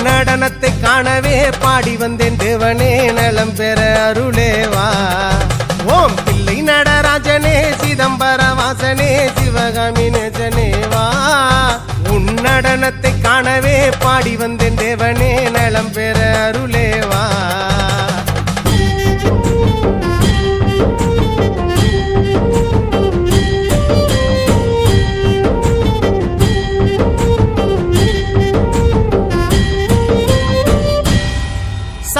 வா நடனத்தை காணவே பாடி வந்தேன் தேவனே நலம் பெற அருளேவா? ஓம் பிள்ளை நடராஜனே சிதம்பர வாசனே சிவகாமி நேசனே வா உன் நடனத்தை காணவே பாடி வந்தேன் தேவனே நலம் பெற அருளேவா?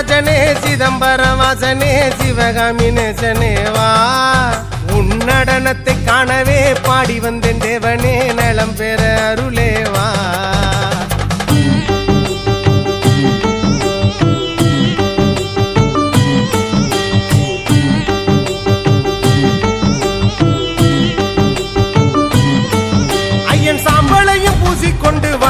நடராஜனே சிதம்பர வாசனே சிவகாமி நேசனேவா உன் நடனத்தை காணவே பாடி வந்தேன் தேவனே நலம் பெற அருளே.